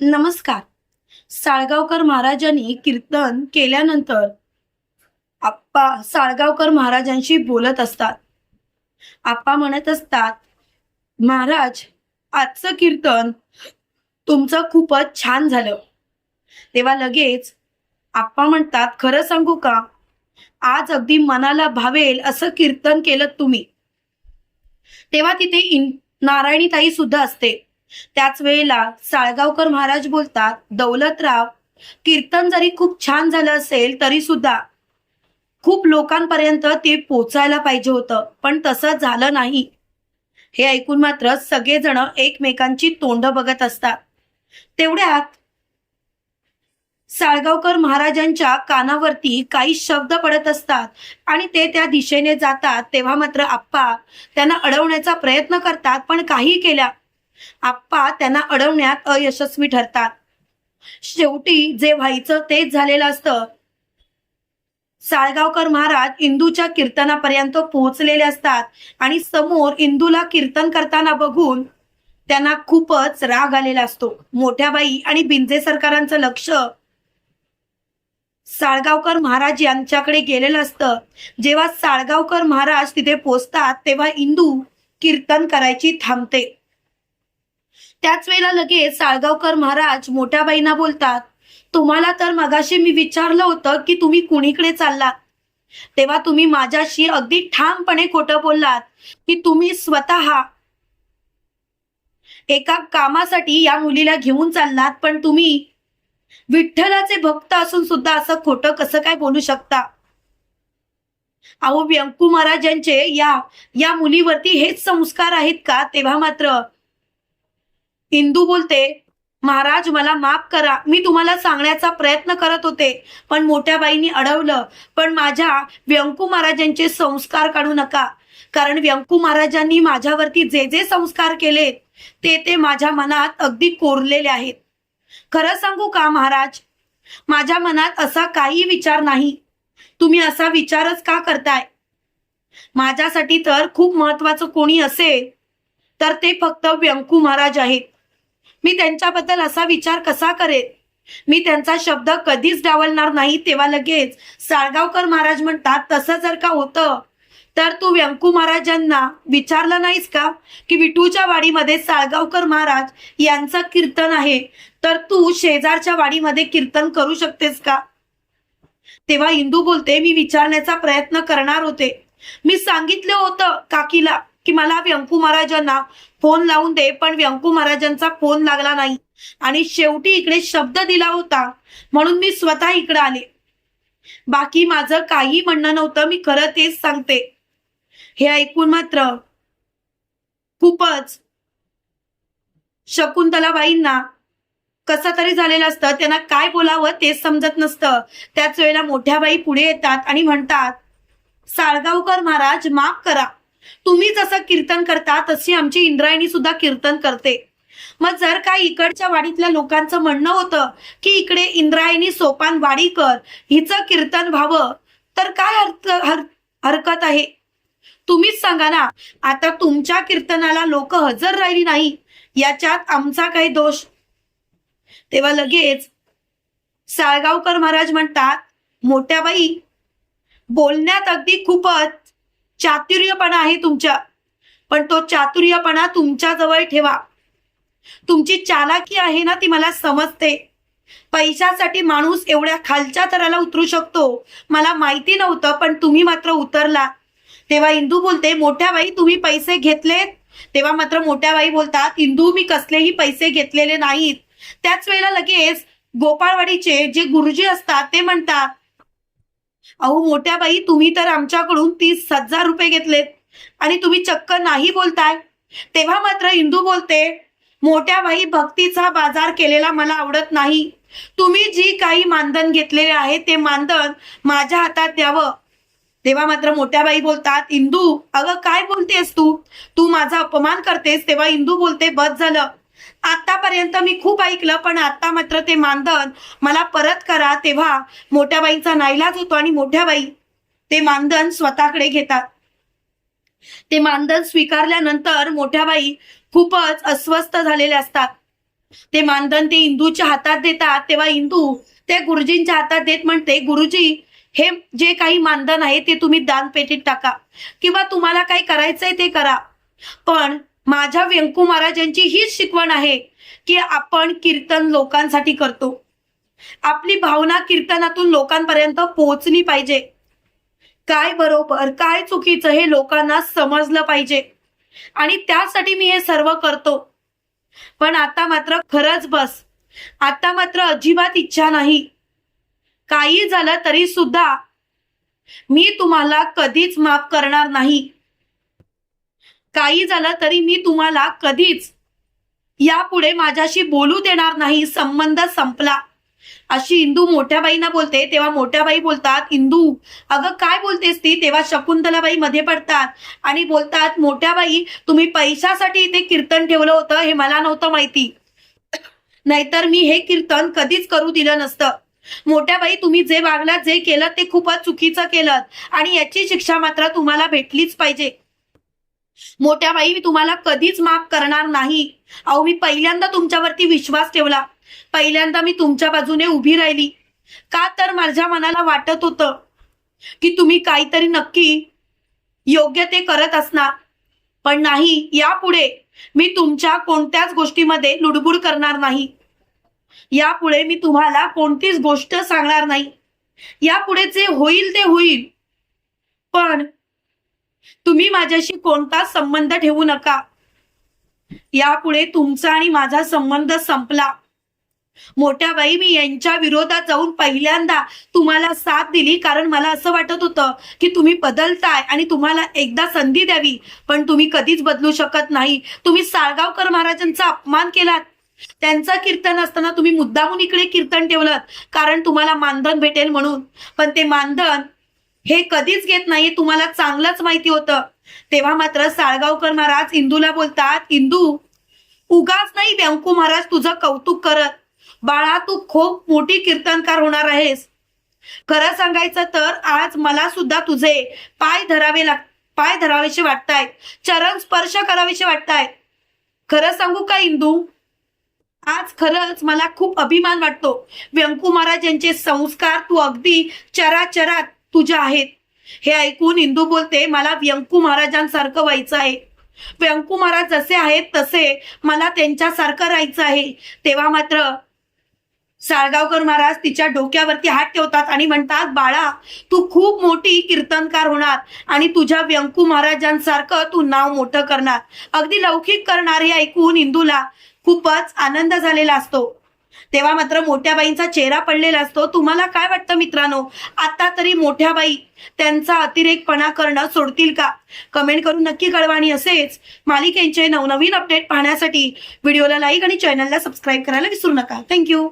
नमस्कार. साळगावकर महाराजांनी कीर्तन केल्यानंतर आप्पा साळगावकर महाराजांशी बोलत असतात. आप्पा म्हणत असतात महाराज आजचं कीर्तन तुमचं खूपच छान झालं. तेव्हा लगेच आप्पा म्हणतात खरं सांगू का? आज अगदी मनाला भावेल असं कीर्तन केलं तुम्ही. तेव्हा तिथे इन नारायणीताई सुद्धा असते. त्याच वेळेला साळगावकर महाराज बोलतात दौलतराव कीर्तन जरी खूप छान झालं असेल तरी सुद्धा खूप लोकांपर्यंत ते पोचायला पाहिजे होतं पण तसं झालं नाही. हे ऐकून मात्र सगळेजण एकमेकांची तोंड बघत असतात. तेवढ्यात साळगावकर महाराजांच्या कानावरती काही शब्द पडत असतात आणि ते त्या दिशेने जातात तेव्हा मात्र आप्पा त्यांना अडवण्याचा प्रयत्न करतात पण काही केल्या आप्पा त्यांना अडवण्यात अयशस्वी ठरतात. शेवटी जे व्हायचं तेच झालेलं असतं. साळगावकर महाराज इंदूच्या कीर्तनापर्यंत पोहोचलेले असतात आणि समोर इंदूला कीर्तन करताना बघून त्यांना खूपच राग आलेला असतो. मोठ्या बाई आणि बिंजे सरकारांचं लक्ष साळगावकर महाराज यांच्याकडे गेलेलं असतं. जेव्हा साळगावकर महाराज तिथे पोचतात तेव्हा इंदू कीर्तन करायची थांबते. त्याच वेळेला लगेच साळगावकर महाराज मोठ्या बाईंना बोलतात तुम्हाला तर मगाशी मी विचारलं होतं की तुम्ही कुणीकडे चाललात? तेव्हा तुम्ही माझ्याशी अगदी ठामपणे खोटं बोललात की तुम्ही स्वतः एका कामासाठी या मुलीला घेऊन चाललात पण तुम्ही विठ्ठलाचे भक्त असून सुद्धा असं खोटं कसं काय बोलू शकता? अहो व्यंकू महाराजांचे या या मुलीवरती हेच संस्कार आहेत का? तेव्हा मात्र इंदू बोलते महाराज मला माफ करा. मी तुम्हाला सांगण्याचा प्रयत्न करत होते पण मोठ्या बाईंनी अडवलं. पण माझ्या व्यंकू महाराजांचे संस्कार काढू नका. कारण व्यंकू महाराजांनी माझ्यावरती जे जे संस्कार केले ते ते माझ्या मनात अगदी कोरलेले आहेत. खरं सांगू का महाराज? माझ्या मनात असा काही विचार नाही. तुम्ही असा विचारच का करताय? माझ्यासाठी तर खूप महत्वाचं कोणी असेल तर ते फक्त व्यंकू महाराज आहेत. मी त्यांच्याबद्दल असा विचार कसा करेन? मी त्यांचा शब्द कधीच डावलणार नाही तेव्हा लगेच साळगावकर महाराज म्हणतात तसं जर का होतं तर तू व्यंकू महाराजांना विचारलं नाहीस का की विठूच्या वाडीमध्ये साळगावकर महाराज यांचं कीर्तन आहे? तर तू शेजारच्या वाडीमध्ये कीर्तन करू शकतेस का? तेव्हा इंदू बोलते मी विचारण्याचा प्रयत्न करणार होते. मी सांगितलं होतं काकीला की मला व्यंकू महाराजांना फोन लावून दे पण व्यंकू महाराजांचा फोन लागला नाही. आणि शेवटी इकडे शब्द दिला होता म्हणून मी स्वतः इकडे आले. बाकी माझं काही म्हणणं नव्हतं मी खरं तेच सांगते. हे ऐकून मात्र खूपच शकुंतलाबाईंना कसं तरी झालेलं असतं त्यांना काय बोलावं तेच समजत नसतं. त्याच वेळेला मोठ्या बाई पुढे येतात आणि म्हणतात साळगावकर महाराज माफ करा. तुम्ही जसं कीर्तन करता तशी आमची इंद्रायणी सुद्धा कीर्तन करते. मग जर का इकडच्या वाडीतल्या लोकांचं म्हणणं होतं की इकडे इंद्रायणी सोपान वाडीकर हिचं कीर्तन व्हावं तर काय अर्थ हर, हरकत आहे? तुम्हीच सांगा ना आता तुमच्या कीर्तनाला लोक हजर राहिली नाही याच्यात आमचा काही दोष? तेव्हा लगेच साळगावकर महाराज म्हणतात मोठ्या बाई बोलण्यात अगदी खूपच चातुर्यपणा आहे तुमच्या. पण तो चातुर्यपणा तुमच्या जवळ ठेवा. तुमची चालाकी आहे ना ती मला समजते. पैशासाठी माणूस एवढ्या खालच्या थराला उतरू शकतो. मला माहिती नव्हतं पण तुम्ही मात्र उतरला. तेव्हा इंदू बोलते मोठ्या बाई तुम्ही पैसे घेतलेत? तेव्हा मात्र मोठ्या बाई बोलतात इंदू मी कसलेही पैसे घेतलेले नाहीत. त्याच वेळेला लगेच गोपाळवाडीचे जे गुरुजी असतात ते म्हणतात अहो मोठ्या बाई तुम्ही तर आमच्याकडून तीस हजार रुपये घेतलेत. आणि तुम्ही चक्क नाही बोलताय. तेव्हा मात्र इंदू बोलते मोठ्या बाई भक्तीचा बाजार केलेला मला आवडत नाही. तुम्ही जी काही मानधन घेतलेले आहे ते मानधन माझ्या हातात द्यावं. तेव्हा मात्र मोठ्या बाई बोलतात इंदू अगं काय बोलतेस तू? तू माझा अपमान करतेस. तेव्हा इंदू बोलते बस झालं. आतापर्यंत मी खूप ऐकलं पण आता मात्र ते मानधन मला परत करा तेव्हा मोठ्या बाईंचा नाईलाज होतो आणि मोठ्या बाई ते मानधन स्वतःकडे घेतात. ते मानधन स्वीकारल्यानंतर मोठ्या बाई खूपच अस्वस्थ झालेले असतात. ते मानधन ते इंदूच्या हातात देतात तेव्हा इंदू ते गुरुजींच्या हातात देत म्हणते गुरुजी हे जे काही मानधन आहे ते तुम्ही दानपेटीत टाका किंवा तुम्हाला काही करायचंय ते करा. पण माझ्या व्यंकू महाराजांची हीच शिकवण आहे की आपण कीर्तन लोकांसाठी करतो. आपली भावना कीर्तनातून लोकांपर्यंत पोहोचली पाहिजे. काय बरोबर काय चुकीचं हे लोकांना समजलं पाहिजे. आणि त्यासाठी मी हे सर्व करतो. पण आता मात्र खरंच बस. आता मात्र अजिबात इच्छा नाही. काही झालं तरी सुद्धा मी तुम्हाला कधीच माफ करणार नाही. काही झालं तरी मी तुम्हाला कधीच यापुढे माझ्याशी बोलू देणार नाही. संबंध संपला. अशी इंदू मोठ्याबाईंना बोलते. तेव्हा मोठ्या बाई बोलतात इंदू अगं काय बोलतेस ती? तेव्हा शकुंतलाबाई मध्ये पडतात आणि बोलतात मोठ्या बाई तुम्ही पैशासाठी इथे कीर्तन ठेवलं होतं. हे मला नव्हतं माहिती. नाहीतर मी हे कीर्तन कधीच करू दिलं नसतं. मोठ्या बाई तुम्ही जे वागलात जे केलं ते खूपच चुकीचं केलं आणि याची शिक्षा मात्र तुम्हाला भेटलीच पाहिजे. मोठ्या बाई मी तुम्हाला कधीच माफ करणार नाही. अहो मी पहिल्यांदा तुमच्यावरती विश्वास ठेवला. पहिल्यांदा मी तुमच्या बाजूने उभी राहिली. का तर माझ्या मनाला वाटत होतं की तुम्ही काहीतरी नक्की योग्य ते करत असणार. पण नाही यापुढे मी तुमच्या कोणत्याच गोष्टीमध्ये लुडबुड करणार नाही. यापुढे मी तुम्हाला कोणतीच गोष्ट सांगणार नाही. यापुढे जे होईल ते होईल. पण तुम्ही माझ्याशी कोणताच संबंध ठेवू नका. यापुढे तुमचा आणि माझा संबंध संपला. मोठ्या बाई मी यांच्या विरोधात जाऊन पहिल्यांदा तुम्हाला साथ दिली कारण मला असं वाटत होतं की तुम्ही बदलताय आणि तुम्हाला एकदा संधी द्यावी. पण तुम्ही कधीच बदलू शकत नाही. तुम्ही साळगावकर महाराजांचा अपमान केलात. त्यांचं कीर्तन असताना तुम्ही मुद्दामून इकडे कीर्तन ठेवलं कारण तुम्हाला मानधन भेटेल म्हणून. पण ते मानधन हे कधीच घेत नाही. तुम्हाला चांगलंच माहिती होतं. तेव्हा मात्र साळगावकर महाराज इंदूला बोलतात इंदू उगाच नाही व्यंकू महाराज तुझं कौतुक करत. बाळा तू खूप मोठी कीर्तनकार होणार आहेस. खरं सांगायचं तर आज मला सुद्धा तुझे पाय धरावे लाग पाय धरावेसे वाटतायत. चरण स्पर्श करावेसे वाटतायत. खरं सांगू का इंदू? आज खरंच मला खूप अभिमान वाटतो. व्यंकू महाराज यांचे संस्कार तू अगदी चराचरात तुझ्या आहेत. हे ऐकून इंदू बोलते मला व्यंकू महाराजांसारखं व्हायचं आहे. व्यंकू महाराज जसे आहेत तसे मला त्यांच्यासारखं राहायचं आहे. तेव्हा मात्र साळगावकर महाराज तिच्या डोक्यावरती हात ठेवतात आणि म्हणतात बाळा तू खूप मोठी कीर्तनकार होणार आणि तुझ्या व्यंकू महाराजांसारखं तू नाव मोठं करणार. अगदी लौकिक करणार हे ऐकून इंदूला खूपच आनंद झालेला असतो. तेव्हा मात्र मोठ्या बाईंचा चेहरा पडलेला असतो. तुम्हाला काय वाटतं मित्रांनो? आता तरी मोठ्या बाई त्यांचा अतिरेकपणा करणं सोडतील का? कमेंट करून नक्की कळवा आणि असेच मालिकेचे नवनवीन अपडेट पाहण्यासाठी व्हिडिओला लाईक आणि चॅनलला सबस्क्राईब करायला विसरू नका. थँक्यू